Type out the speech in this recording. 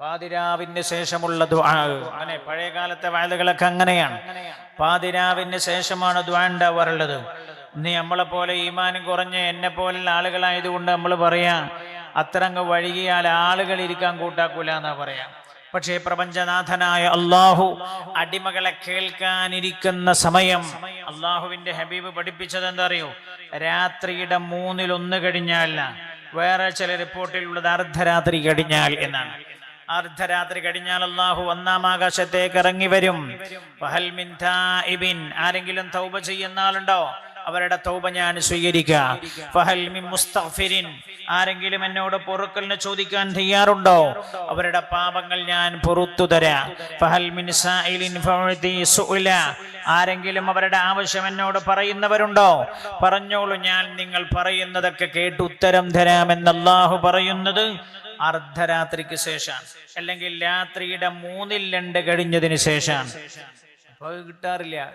പാതിരാവിന് ശേഷമുള്ള അങ്ങനെ പഴയ കാലത്തെ വയലുകളൊക്കെ അങ്ങനെയാണ്. പാതിരാവിന് ശേഷമാണ് ഇന്ന് നമ്മളെ പോലെ ഈമാനും കുറഞ്ഞ് എന്നെ പോലുള്ള ആളുകളായതുകൊണ്ട് നമ്മൾ പറയാം അത്ര അങ്ങ് വഴുകിയാൽ ആളുകൾ ഇരിക്കാൻ കൂട്ടാക്കൂല എന്നാ പറയാം. പക്ഷേ പ്രപഞ്ചനാഥനായ അള്ളാഹു അടിമകളെ കേൾക്കാനിരിക്കുന്ന സമയം അള്ളാഹുവിന്റെ ഹബീബ് പഠിപ്പിച്ചത് എന്താ അറിയോ രാത്രിയുടെ മൂന്നിൽ ഒന്ന് കഴിഞ്ഞാൽ വേറെ ചില റിപ്പോർട്ടിലുള്ളത് അർദ്ധരാത്രി കഴിഞ്ഞാൽ എന്നാണ്. അർദ്ധരാത്രി കഴിഞ്ഞാൽ അള്ളാഹു ഒന്നാം ആകാശത്തേക്ക് ഇറങ്ങി വരും. ആരെങ്കിലും തൗബ ചെയ്യുന്ന ആളുണ്ടോ? അവരുടെ തൗബ ഞാൻ സ്വീകരിക്കാം. ആരെങ്കിലും എന്നോട് പൊറുക്കലിന് ചോദിക്കാൻ തയ്യാറുണ്ടോ? അവരുടെ പാപങ്ങൾ ഞാൻ പൊറത്തു തരാം. ആരെങ്കിലും അവരുടെ ആവശ്യം എന്നോട് പറയുന്നവരുണ്ടോ? പറഞ്ഞോളൂ ഞാൻ നിങ്ങൾ പറയുന്നതൊക്കെ കേട്ട് ഉത്തരം തരാമെന്ന് പറയുന്നത്. അർദ്ധരാത്രിക്ക് ശേഷം അല്ലെങ്കിൽ രാത്രിയുടെ മൂന്നിൽ രണ്ട് കഴിഞ്ഞതിന് ശേഷം. അപ്പൊ കിട്ടാറില്ല.